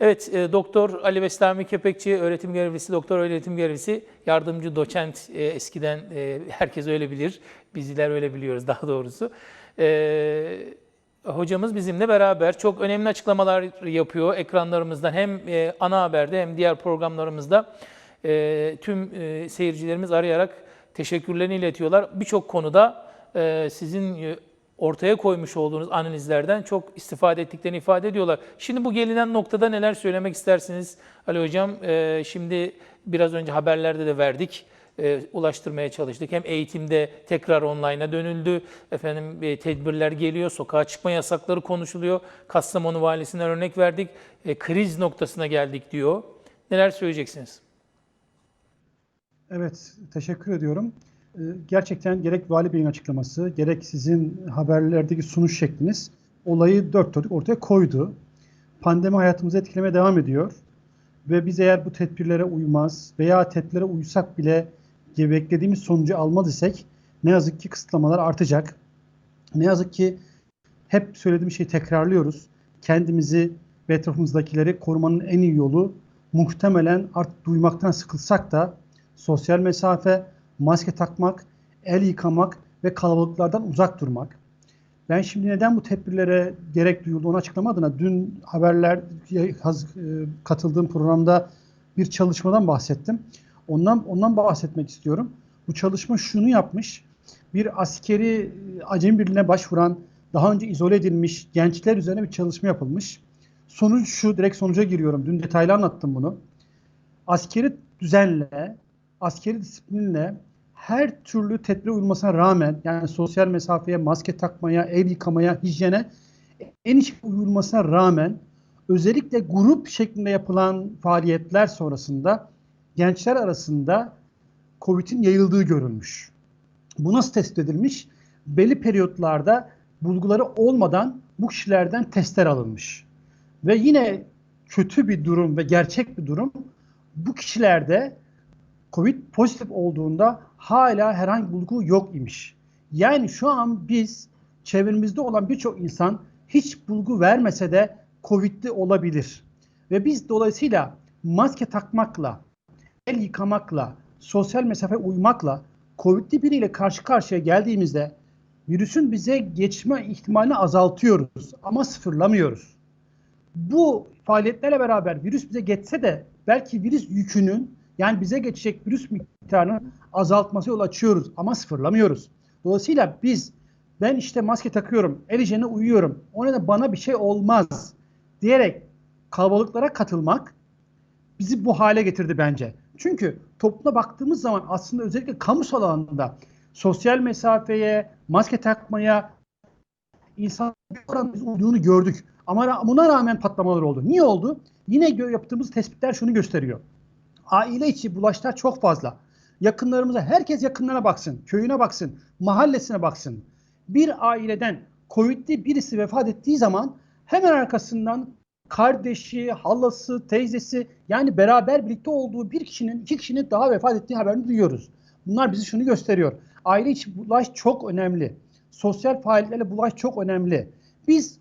Evet, e, Doktor Ali Beslami Kepekçi, öğretim görevlisi, doktor öğretim görevlisi, yardımcı doçent e, eskiden e, herkes öyle bilir, bizler öyle biliyoruz daha doğrusu. E, hocamız bizimle beraber çok önemli açıklamalar yapıyor ekranlarımızdan hem e, ana haberde hem diğer programlarımızda e, tüm e, seyircilerimiz arayarak teşekkürlerini iletiyorlar. Birçok konuda e, sizin e, ortaya koymuş olduğunuz analizlerden çok istifade ettiklerini ifade ediyorlar. Şimdi bu gelinen noktada neler söylemek istersiniz Ali Hocam? E, şimdi biraz önce haberlerde de verdik. E, ulaştırmaya çalıştık. Hem eğitimde tekrar online'a dönüldü. Efendim e, tedbirler geliyor, sokağa çıkma yasakları konuşuluyor. Kastamonu valisinden örnek verdik. E, kriz noktasına geldik diyor. Neler söyleyeceksiniz? Evet, teşekkür ediyorum. Ee, Gerçekten gerek Vali Bey'in açıklaması, gerek sizin haberlerdeki sunuş şekliniz olayı dört dörtlük ortaya koydu. Pandemi hayatımızı etkilemeye devam ediyor. Ve biz eğer bu tedbirlere uymaz veya tedbirlere uysak bile beklediğimiz sonucu almaz isek ne yazık ki kısıtlamalar artacak. Ne yazık ki hep söylediğim şeyi tekrarlıyoruz. Kendimizi ve etrafımızdakileri korumanın en iyi yolu muhtemelen artık duymaktan sıkılsak da sosyal mesafe, maske takmak, el yıkamak ve kalabalıklardan uzak durmak. Ben şimdi neden bu tedbirlere gerek duyuldu onu açıklama adına dün haberler e, katıldığım programda bir çalışmadan bahsettim. Ondan ondan bahsetmek istiyorum. Bu çalışma şunu yapmış. Bir askeri e, acemi birliğine başvuran, daha önce izole edilmiş gençler üzerine bir çalışma yapılmış. Sonuç şu, direkt sonuca giriyorum. Dün detaylı anlattım bunu. Askeri düzenle, askeri disiplinle her türlü tedbire uyulmasına rağmen yani sosyal mesafeye, maske takmaya, el yıkamaya, hijyene en iş uyulmasına rağmen özellikle grup şeklinde yapılan faaliyetler sonrasında gençler arasında COVID'in yayıldığı görülmüş. Bu nasıl tespit edilmiş? Belli periyotlarda bulguları olmadan bu kişilerden testler alınmış. Ve yine kötü bir durum ve gerçek bir durum bu kişilerde COVID pozitif olduğunda hala herhangi bulgu yok imiş. Yani şu an biz çevremizde olan birçok insan hiç bulgu vermese de COVID'li olabilir. Ve biz dolayısıyla maske takmakla, el yıkamakla, sosyal mesafe uymakla COVID'li biriyle karşı karşıya geldiğimizde virüsün bize geçme ihtimalini azaltıyoruz ama sıfırlamıyoruz. Bu faaliyetlerle beraber virüs bize geçse de belki virüs yükünün yani bize geçecek virüs miktarını azaltması yol açıyoruz ama sıfırlamıyoruz. Dolayısıyla biz ben işte maske takıyorum, el hijyenine uyuyorum. O nedenle bana bir şey olmaz diyerek kalabalıklara katılmak bizi bu hale getirdi bence. Çünkü topluma baktığımız zaman aslında özellikle kamusal alanında sosyal mesafeye, maske takmaya insan bir oran olduğunu gördük. Ama buna rağmen patlamalar oldu. Niye oldu? Yine yaptığımız tespitler şunu gösteriyor. Aile içi bulaşlar çok fazla. Yakınlarımıza, herkes yakınlarına baksın, köyüne baksın, mahallesine baksın. Bir aileden Covid'li birisi vefat ettiği zaman hemen arkasından kardeşi, halası, teyzesi yani beraber birlikte olduğu bir kişinin, iki kişinin daha vefat ettiği haberini duyuyoruz. Bunlar bizi şunu gösteriyor. Aile içi bulaş çok önemli. Sosyal faaliyetlerle bulaş çok önemli. Biz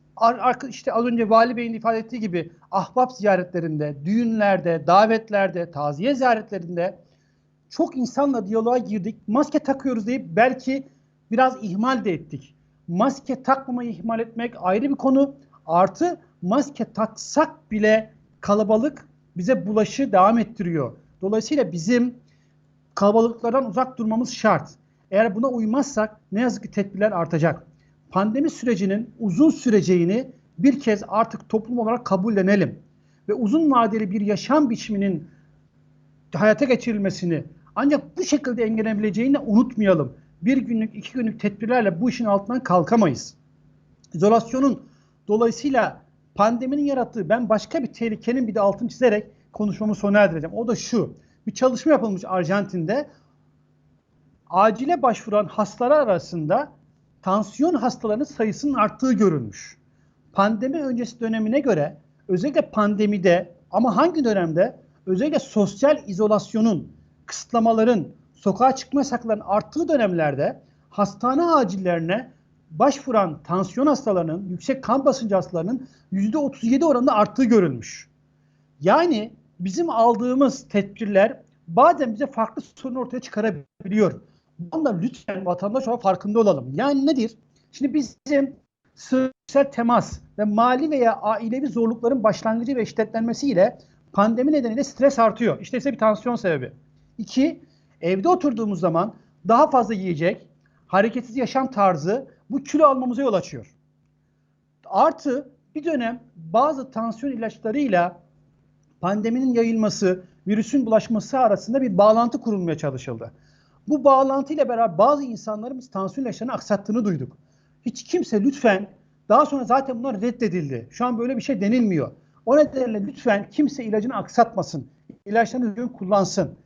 işte az önce Vali Bey'in ifade ettiği gibi ahbap ziyaretlerinde, düğünlerde, davetlerde, taziye ziyaretlerinde çok insanla diyaloğa girdik. Maske takıyoruz deyip belki biraz ihmal de ettik. Maske takmamayı ihmal etmek ayrı bir konu. Artı maske taksak bile kalabalık bize bulaşı devam ettiriyor. Dolayısıyla bizim kalabalıklardan uzak durmamız şart. Eğer buna uymazsak ne yazık ki tedbirler artacak. Pandemi sürecinin uzun süreceğini bir kez artık toplum olarak kabullenelim. Ve uzun vadeli bir yaşam biçiminin hayata geçirilmesini ancak bu şekilde engellenebileceğini unutmayalım. Bir günlük, iki günlük tedbirlerle bu işin altından kalkamayız. İzolasyonun dolayısıyla pandeminin yarattığı ben başka bir tehlikenin bir de altını çizerek konuşmamı sona erdireceğim. O da şu. Bir çalışma yapılmış Arjantin'de. Acile başvuran hastalar arasında tansiyon hastalarının sayısının arttığı görülmüş. Pandemi öncesi dönemine göre özellikle pandemide ama hangi dönemde özellikle sosyal izolasyonun, kısıtlamaların, sokağa çıkma yasaklarının arttığı dönemlerde hastane acillerine başvuran tansiyon hastalarının, yüksek kan basıncı hastalarının %37 oranında arttığı görülmüş. Yani bizim aldığımız tedbirler bazen bize farklı sorun ortaya çıkarabiliyor. Bundan lütfen vatandaş olarak farkında olalım. Yani nedir? Şimdi bizim sosyal temas ve mali veya ailevi zorlukların başlangıcı ve şiddetlenmesiyle pandemi nedeniyle stres artıyor. İşte ise bir tansiyon sebebi. İki, evde oturduğumuz zaman daha fazla yiyecek, hareketsiz yaşam tarzı bu kilo almamıza yol açıyor. Artı bir dönem bazı tansiyon ilaçlarıyla pandeminin yayılması, virüsün bulaşması arasında bir bağlantı kurulmaya çalışıldı. Bu bağlantıyla beraber bazı insanlarımız tansiyon ilaçlarını aksattığını duyduk. Hiç kimse lütfen daha sonra zaten bunlar reddedildi. Şu an böyle bir şey denilmiyor. O nedenle lütfen kimse ilacını aksatmasın. İlaçlarını düzgün kullansın.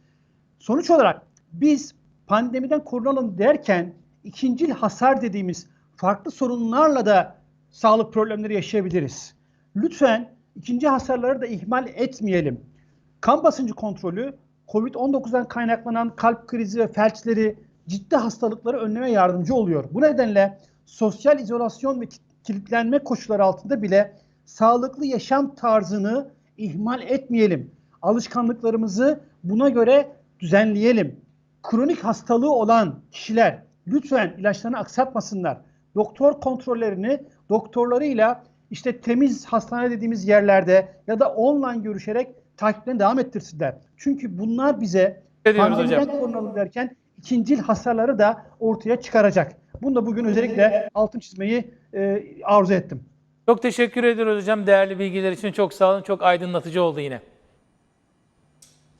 Sonuç olarak biz pandemiden korunalım derken ikincil hasar dediğimiz farklı sorunlarla da sağlık problemleri yaşayabiliriz. Lütfen ikinci hasarları da ihmal etmeyelim. Kan basıncı kontrolü COVID-19'dan kaynaklanan kalp krizi ve felçleri ciddi hastalıkları önleme yardımcı oluyor. Bu nedenle sosyal izolasyon ve kilitlenme koşulları altında bile sağlıklı yaşam tarzını ihmal etmeyelim. Alışkanlıklarımızı buna göre düzenleyelim. Kronik hastalığı olan kişiler lütfen ilaçlarını aksatmasınlar. Doktor kontrollerini doktorlarıyla işte temiz hastane dediğimiz yerlerde ya da online görüşerek takiplerine devam ettirsinler. Çünkü bunlar bize pandemiden korunalım derken ikincil hasarları da ortaya çıkaracak. Bunu da bugün özellikle altın çizmeyi e, arzu ettim. Çok teşekkür ediyoruz hocam değerli bilgiler için. Çok sağ olun. Çok aydınlatıcı oldu yine.